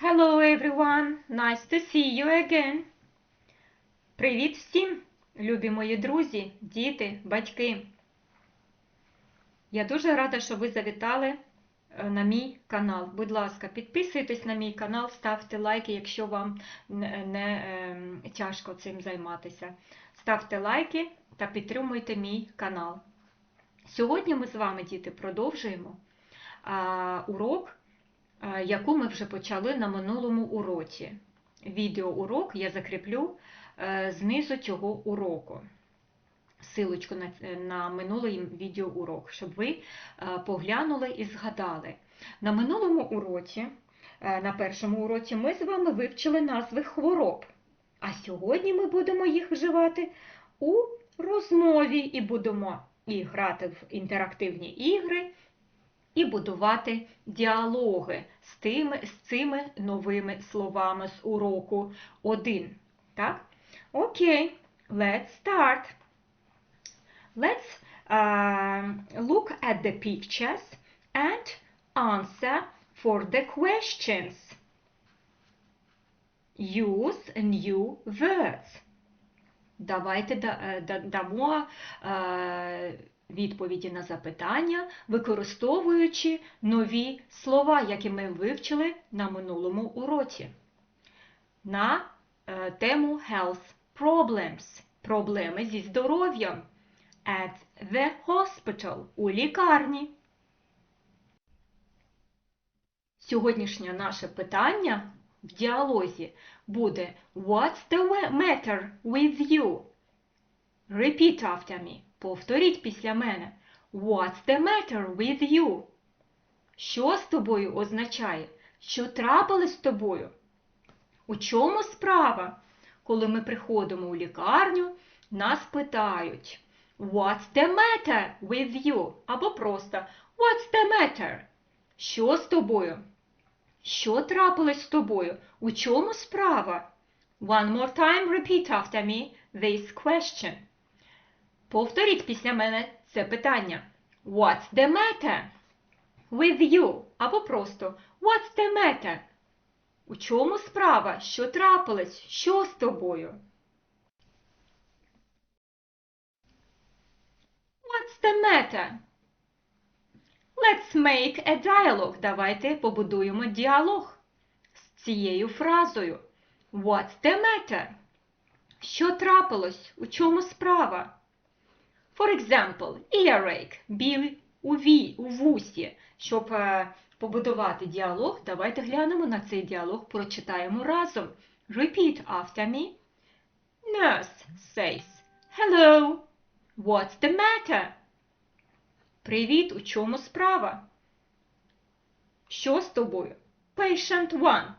Hello everyone, nice to see you again. Привіт всім, любі мої друзі, діти, батьки. Я дуже рада, що ви завітали е, на мій канал. Будь ласка, підписуйтесь на мій канал, ставте лайки, якщо вам не, ем, тяжко цим займатися. Ставте лайки та підтримуйте мій канал. Сьогодні ми з вами, діти, продовжуємо урок яку ми вже почали на минулому уроці. Відеоурок я закріплю е, знизу цього уроку. Силочку на, на минулий відеоурок, щоб ви е, поглянули і згадали. На минулому уроці, е, на першому уроці, ми з вами вивчили назви хвороб. А сьогодні ми будемо їх вживати у розмові і будемо і грати в інтерактивні ігри, і будувати діалоги з, тими, з цими новими словами з уроку 1. Так? Окей, let's start. Let's uh, look at the pictures and answer for the questions. Use new words. Давайте да- да- дамо е, відповіді на запитання, використовуючи нові слова, які ми вивчили на минулому уроці. На е, тему health problems проблеми зі здоров'ям at the hospital у лікарні. Сьогоднішнє наше питання в діалозі буде What's the matter with you? Repeat after me. Повторіть після мене. What's the matter with you? Що з тобою означає? Що трапилось з тобою? У чому справа? Коли ми приходимо у лікарню, нас питають What's the matter with you? Або просто What's the matter? Що з тобою? Що трапилось з тобою? У чому справа? One more time repeat after me this question. Повторіть після мене це питання. What's the matter with you? Або просто What's the matter? У чому справа? Що трапилось? Що з тобою? What's the matter? Let's make a dialogue. Давайте побудуємо діалог з цією фразою. What's the matter? Що трапилось? У чому справа? For example, earache, біль у, ві, у вусі. Щоб е, побудувати діалог, давайте глянемо на цей діалог, прочитаємо разом. Repeat after me. Nurse says, Hello, what's the matter? Привіт, у чому справа? Що з тобою? Patient 1.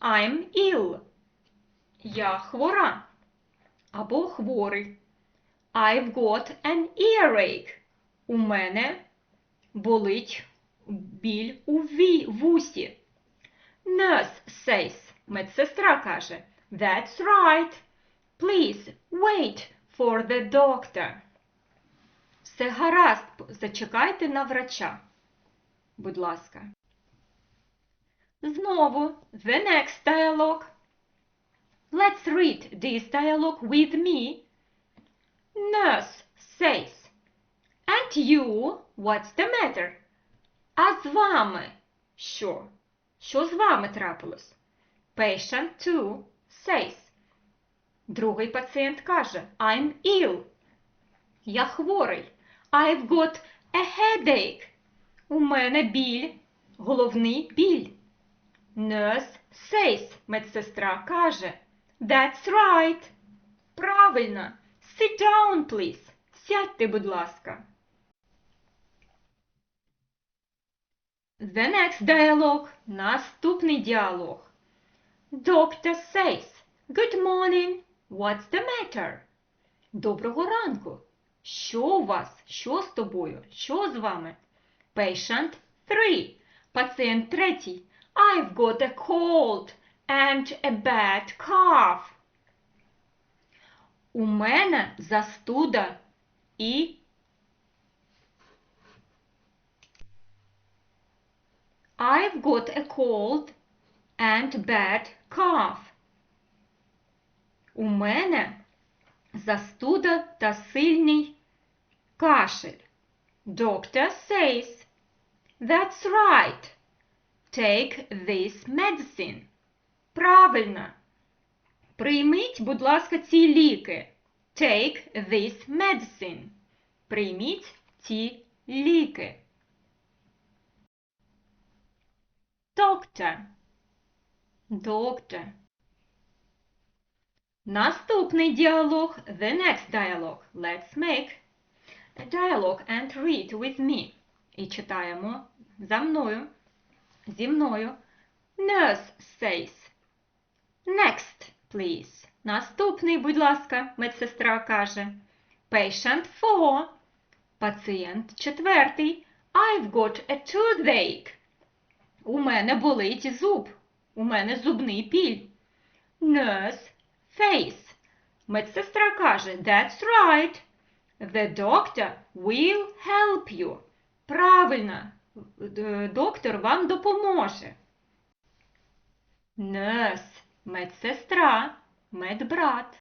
I'm ill. Я хвора. Або хворий. I've got an earache. У мене болить біль у вусі. Nurse says. Медсестра каже. That's right. Please wait for the doctor. Все гаразд, зачекайте на врача. Будь ласка. Знову the next dialogue. Let's read this dialogue with me. Nurse says. And you, what's the matter? А з вами що? Що з вами трапилось? Patient 2 says. Другий пацієнт каже I'm ill. Я хворий. I've got a headache. У мене біль, головний біль. Nurse says, медсестра каже. That's right. Правильно. Sit down, please. Сядьте, будь ласка. The next dialogue. Наступний діалог. Doctor says, Good morning. What's the matter? Доброго ранку. Що у вас? Що з тобою? Що з вами? Patient 3. Пацієнт третій. I've got a cold and a bad cough. У мене застуда і I've got a cold and bad cough. У мене застуда та сильний кашель. Doctor says, That's right. Take this medicine. Правильно. Прийміть, будь ласка, ці ліки. Take this medicine. Прийміть ці ліки. Doctor. Doctor. Наступний діалог. The next dialogue. Let's make a dialogue and read with me. І читаємо за мною. Зі мною. Nurse says. Next, please. Наступний, будь ласка, медсестра каже. Patient four. Пацієнт четвертий. I've got a toothache. У мене болить зуб. У мене зубний піль. Nurse face. Медсестра каже, That's right. The doctor will help you. Правильно. Доктор вам допоможе. Nurse. Медсестра. Медбрат.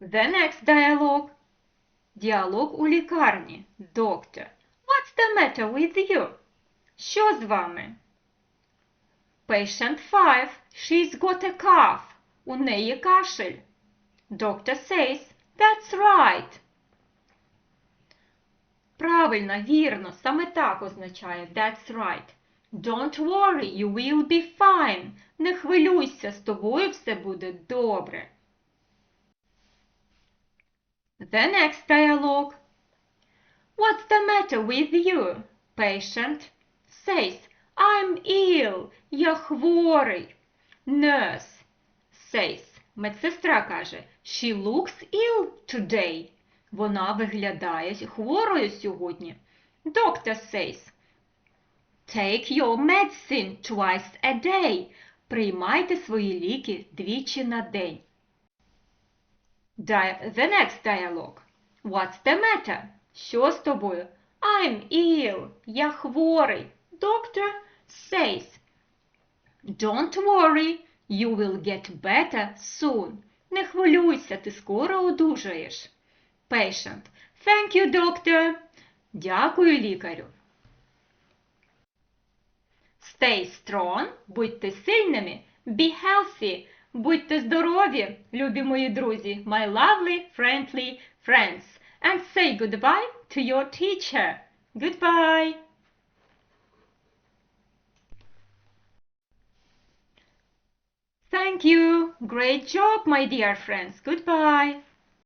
The next dialogue. Діалог у лікарні. Doctor. What's the matter with you? Що з вами? Patient 5. She's got a cough. У неї кашель. Doctor says, That's right. Правильно, вірно, саме так означає That's right. Don't worry, you will be fine. Не хвилюйся, з тобою все буде добре. The next dialogue. What's the matter with you? Patient says, I'm ill. Я хворий. Nurse says, медсестра каже, she looks ill today. Вона виглядає хворою сьогодні. Doctor says, take your medicine twice a day. Приймайте свої ліки двічі на день. Di- the next dialogue. What's the matter? Що з тобою? I'm ill. Я хворий. Doctor says. Don't worry. You will get better soon. Не хвилюйся, ти скоро одужаєш. Patient. Thank you, doctor. Дякую, лікарю. Stay strong. Будьте сильними. Be healthy. Будьте здорові, любі мої друзі, my lovely, friendly friends. And say goodbye to your teacher. Goodbye. Thank you. Great job, my dear friends. Goodbye.